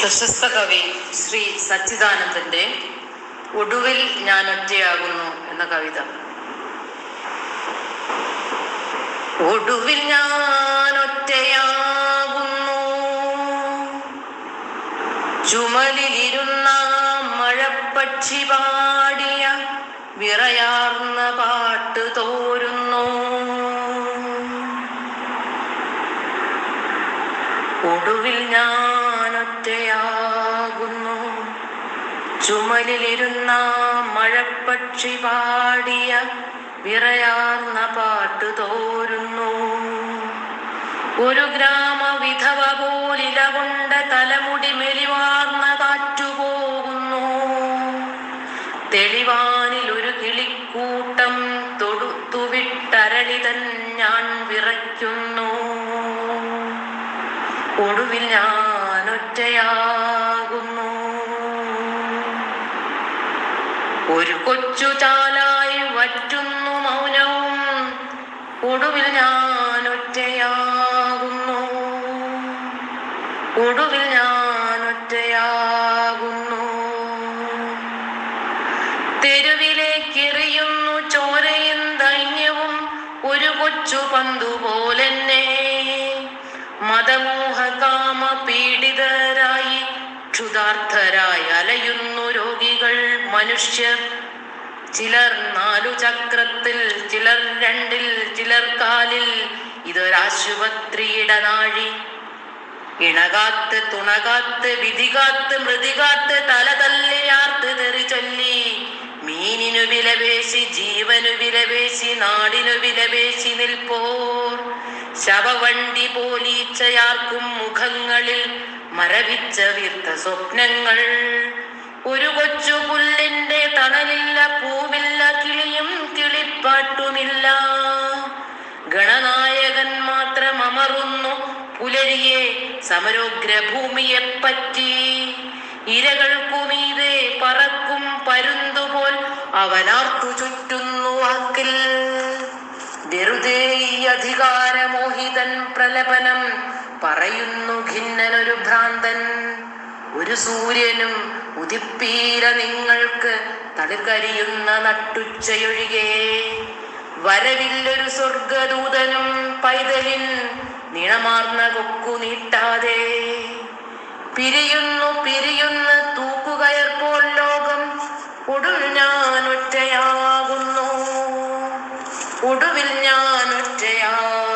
പ്രശസ്ത കവി ശ്രീ സച്ചിദാനന്ദന്റെ ഒടുവിൽ ഞാൻ ഒറ്റയാകുന്നു എന്ന കവിത. ഒടുവിൽ ഞാൻ ഒറ്റയാകുന്നു. ചുമലിലിരുന്ന മഴപ്പക്ഷി പാടിയ വിറയാർന്ന പാട്ട് തോരുന്നു. ഒടുവിൽ ഞാൻ ഒറ്റയാകുന്നു ചുമലിലിരുന്ന മഴപ്പക്ഷി പാടിയ വിറയാർന്ന പാട്ട് തോരുന്നു. ഒരു ഗ്രാമ വിധവ പോലില കൊണ്ട തലമുടി മെലിവാർന്ന കാറ്റുപോകുന്നു തെളിവാനിൽ ഒരു കിളിക്കൂട്ടം തൊടുത്തുവിട്ടരളിതൻ ഞാൻ വിറയ്ക്കുന്നു. ഒടുവിൽ ഞാൻ ഒറ്റയാകുന്നു ഒരു കൊച്ചു ചാലായി വറ്റുന്നു മൗനവും. ഒടുവിൽ ഞാൻ ഒറ്റയാകുന്നു. ഒടുവിൽ ഞാൻ ഒറ്റയാകുന്നു. തെരുവിലേക്കെറിയുന്നു ചോരയും ദൈന്യവും. ഒരു കൊച്ചു പന്തുപോലെന്നെ. പോലെന്നെ മതമോഹകാമ പീഡിതരായി ക്ഷുതാർത്ഥരായി അലയുന്നു രോഗികൾ മനുഷ്യർ. ചിലർ നാലു ചക്രത്തിൽ ചിലർ രണ്ടിൽ ചിലർ കാലിൽ. ഇതൊരാശുപത്രിയുടെ നാഴി. ഇണകാത്ത് തുണകാത്ത് വിധികാത്ത് മൃതികാത്ത് തല തല്ലിയാർത്ത് തെറി ചൊല്ലി. മീനിനു വിലപേശി ജീവനു വിലപേശി നാടിനു വിലപേശി നിൽപ്പോർ. ശവവണ്ടി പോലീച്ചയാർക്കും മുഖങ്ങളിൽ മരവിച്ച വീർത്ത സ്വപ്നങ്ങൾ. ഒരു കൊച്ചു പുല്ലിന്റെ തണലില്ല പൂവില്ല കിളിയും കിളിപ്പാട്ടുമില്ല. ഗണനായകൻ മാത്രം അമറുന്നു പുലരിയെ സമരോഗ്ര ഭൂമിയെ പറ്റി ഇരകൾക്കുമീതെ പറക്കും പരുന്തുപോൽ അവനാർത്തു ചുറ്റുന്നു വാക്കിൽ. വെറുതെ ഈ അധികാരമോഹിതൻ പ്രലപനം പറയുന്നു ഖിന്നനൊരു ഭ്രാന്തൻ. ഒരു സൂര്യനും ഉദിപ്പീര നിങ്ങൾക്ക് തടുകരിയുന്ന നട്ടുച്ചയൊഴികെ. വരവില്ലൊരു സ്വർഗദൂതനും പൈതലിൻ നിണമാർന്ന കൊക്കു നീട്ടാതെ. പിരിയുന്നു പിരിയുന്ന തൂക്കുകയർപ്പോൾ ലോകം ഒടുവിൽ ഞാൻ ഒറ്റയാകുന്നു. ഒടുവിൽ ഞാൻ ഒറ്റയാകുന്നു